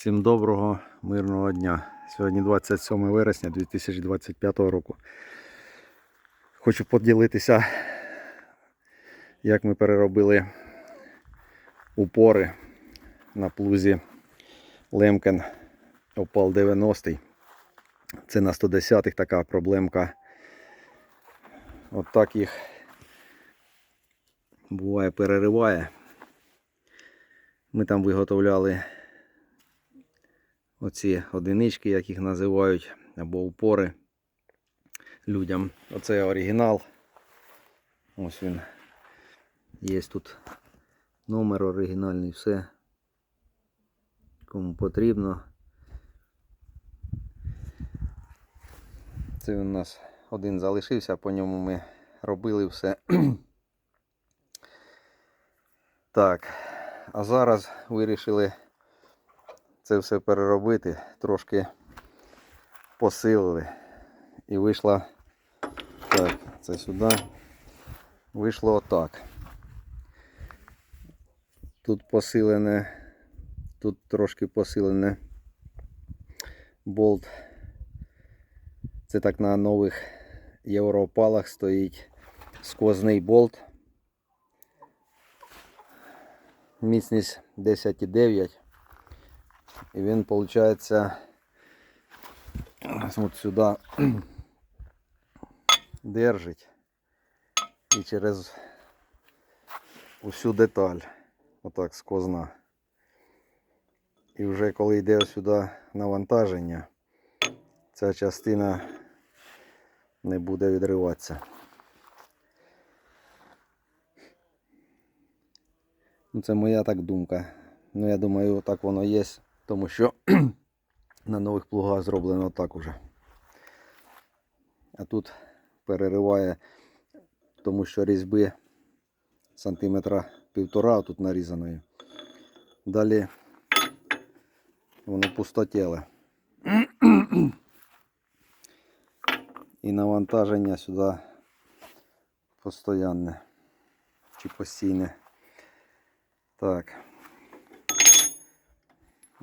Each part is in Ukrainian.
Всім доброго, мирного дня. Сьогодні 27 вересня 2025 року. Хочу поділитися, як ми переробили упори на плузі Лемкен Опал 90. Це на 110-х така проблемка. От їх буває перериває. Ми там виготовляли оці одинички, як їх називають, або упори людям. Оце оригінал. Ось він. Є тут номер оригінальний, все. Кому потрібно. Це у нас один залишився, по ньому ми робили все. так, а зараз вирішили це все переробити, трошки посилили. І вийшла так, це сюди. Вийшло отак. Тут посилене, тут трошки посилене болт. Це так на нових європалах стоїть сквозний болт. Міцність 10,9. І він, виходить, от сюди держить і через усю деталь, отак сквозна. І вже коли йде сюди навантаження, ця частина не буде відриватися. Ну, Це моя так думка. Ну, я думаю, так воно є, тому що на нових плугах зроблено так уже. А тут перериває, тому що різьби сантиметра півтора тут нарізаної. Далі воно пустотіле. І навантаження сюди постоянне чи постійне. Так.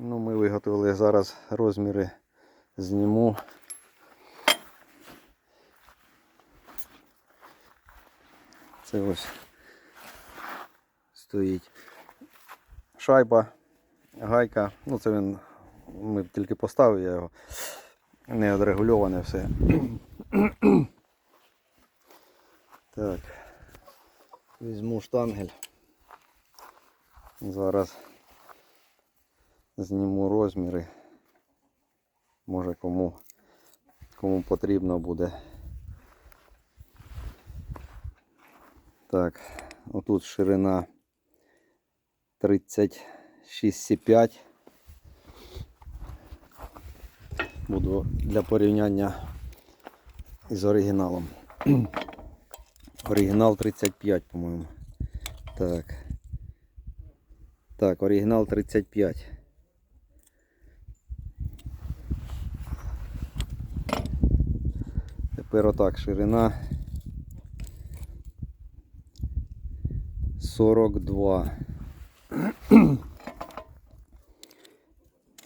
Ну, ми виготовили зараз розміри зніму. Це ось стоїть шайба, гайка. Ну це він, ми тільки поставив, я його не відрегульоване все. Так, візьму штангель. Зараз зніму розміри. Може кому, кому потрібно буде. Так, отут ширина 36,5. Буду для порівняння із оригіналом. Оригінал 35, по-моєму. Так. Так, оригінал 35. Тепер отак ширина 42.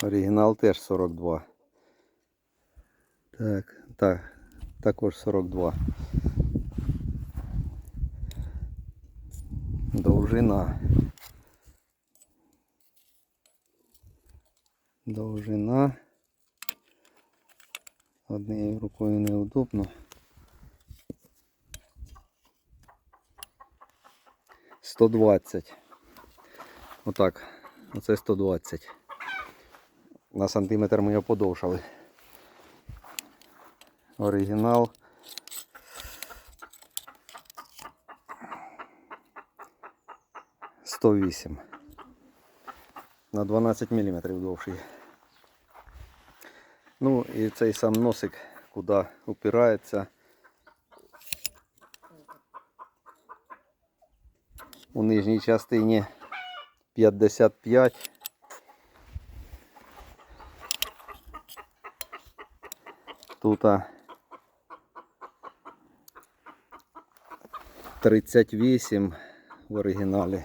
Оригінал теж 42. Так, так, також 42. Довжина. Довжина. Однією рукою неудобно. 120. Отак. Оце 120. На сантиметр ми його подовшали. Оригінал. Сто вісім. На 12 мм довший. Ну і цей сам носик, куди упирається. У нижній частині 55. Тут 38 в оригіналі.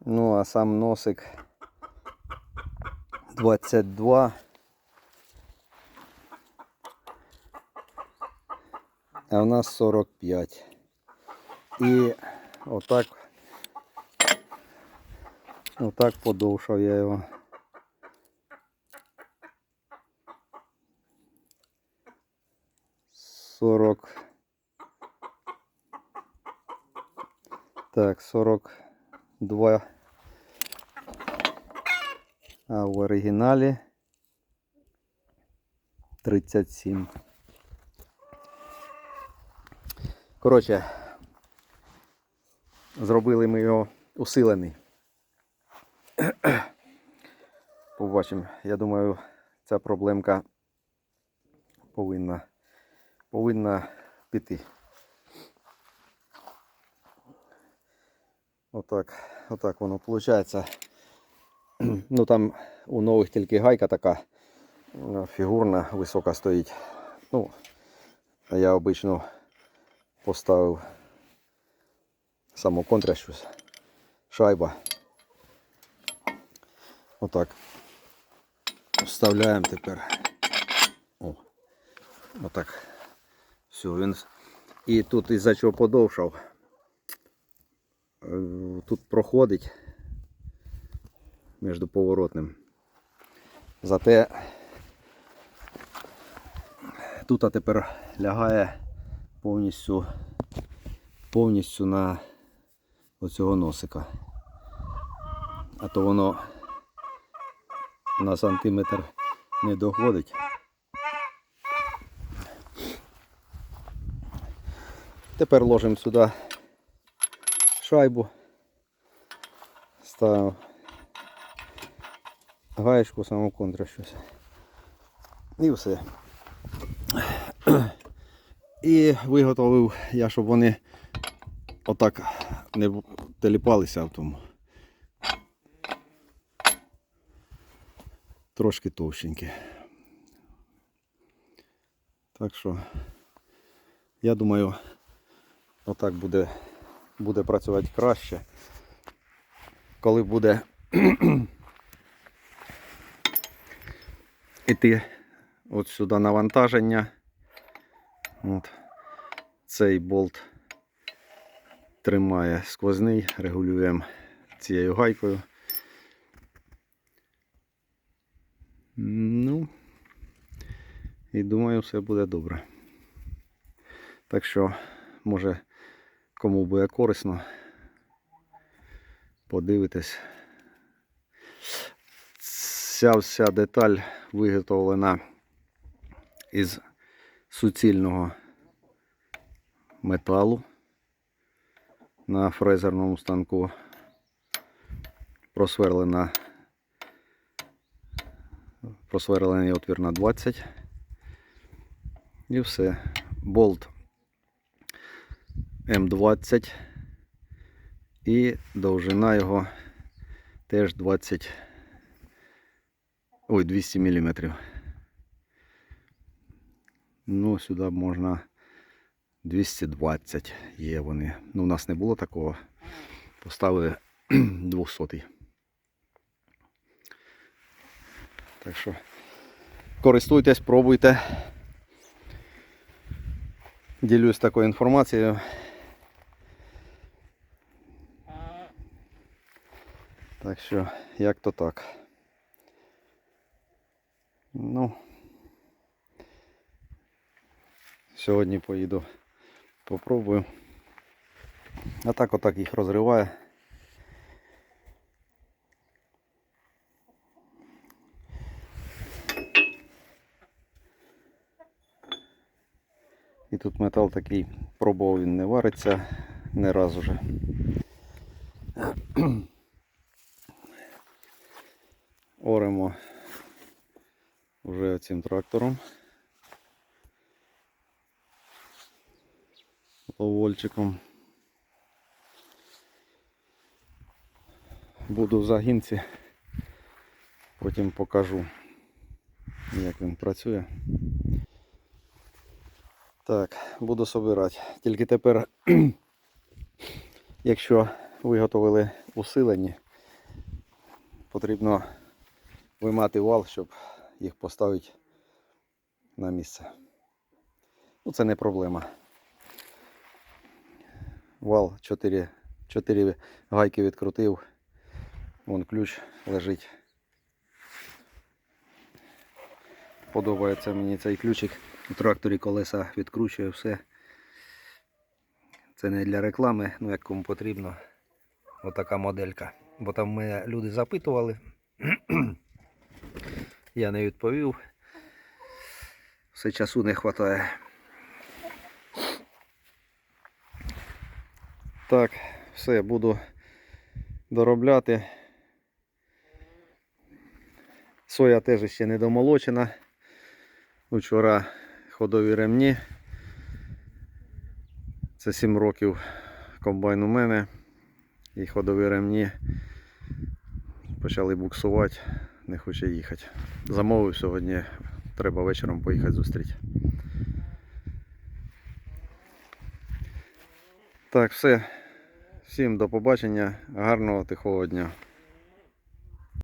Ну, а сам носик 22. А в нас 45. І отак. Отак подовшав я його. Сорок. Так, сорок два. А в оригіналі 37. Коротше, зробили ми його усилений. Побачимо. Я думаю, ця проблемка повинна, повинна піти. Отак, отак воно виходить. Ну там у нових тільки гайка така фігурна, висока стоїть. Ну, я обично поставив самоконтра щось. Шайба. Отак. Вставляємо тепер. О, отак. Все, він. І тут із-за чого подовшав. е, Тут проходить між поворотним. Зате тут тепер лягає повністю повністю на оцього носика. А то воно на сантиметр не доходить. Тепер ложимо сюди шайбу, ставимо гаєчку саму контра щось. І все. І виготовив я, щоб вони отак не теліпалися в тому. Трошки товщенькі. Так що, я думаю, отак буде, буде працювати краще. Коли буде іти от сюди навантаження. От. Цей болт тримає сквозний, регулюємо цією гайкою. Ну, і думаю, все буде добре. Так що, може, кому буде корисно, подивитись. Ця вся деталь виготовлена із суцільного металу на фрезерному станку. Просверлена просверлений отвір на 20. І все. Болт М20 і довжина його теж 20 Ой, 200 мм. Ну, сюди можна 220 є вони. Ну, у нас не було такого. Поставили 200. Так що користуйтесь, пробуйте. Ділюсь такою інформацією. Так що, як то так. Ну, сьогодні поїду, попробую. А так отак їх розриваю. І тут метал такий, пробував він не вариться не раз уже. Оремо вже цим трактором. Ловольчиком. Буду в загінці, потім покажу, як він працює. Так, буду собирати. Тільки тепер, якщо виготовили усилені, потрібно виймати вал, щоб їх поставити на місце. Ну, це не проблема. Вал 4, 4 гайки відкрутив. Вон ключ лежить. Подобається мені цей ключик. У тракторі колеса відкручує все. Це не для реклами, ну як кому потрібно. Отака моделька. Бо там мене люди запитували. Я не відповів. Все часу не вистачає. Так, все, буду доробляти. Соя теж ще не домолочена. Вчора ходові ремні. Це 7 років комбайн у мене. І ходові ремні почали буксувати, не хоче їхати. Замовив сьогодні, треба вечором поїхати зустріти. Так, все. Всім до побачення. Гарного тихого дня.